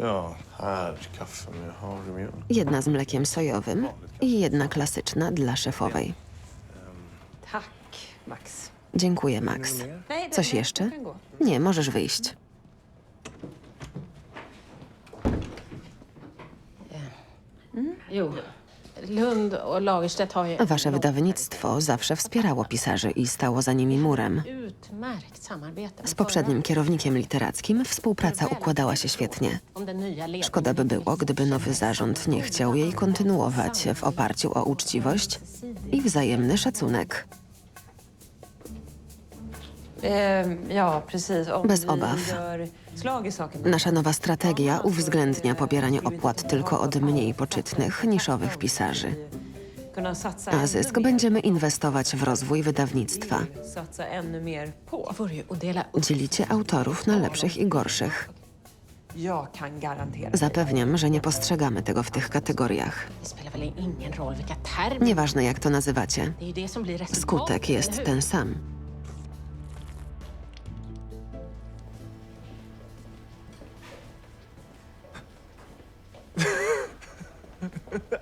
Ja, här kaffe med havremjölk. Jedna z mlekiem sojowym i jedna klasyczna dla szefowej. Tack, Max. Dziękuję, Max. Nej, Coś nej, jeszcze? du kan gå. Nie, możesz wyjść. Jo. Lund och Lagerstedt har ju... Wasze wydawnictwo zawsze wspierało pisarzy i stało za nimi murem. Z poprzednim kierownikiem literackim współpraca układała się świetnie. Szkoda by było, gdyby nowy zarząd nie chciał jej kontynuować w oparciu o uczciwość i wzajemny szacunek. Bez obaw. Nasza nowa strategia uwzględnia pobieranie opłat tylko od mniej poczytnych, niszowych pisarzy. A zysk będziemy inwestować w rozwój wydawnictwa. Dzielicie autorów na lepszych i gorszych. Zapewniam, że nie postrzegamy tego w tych kategoriach. Nieważne jak to nazywacie, skutek jest ten sam.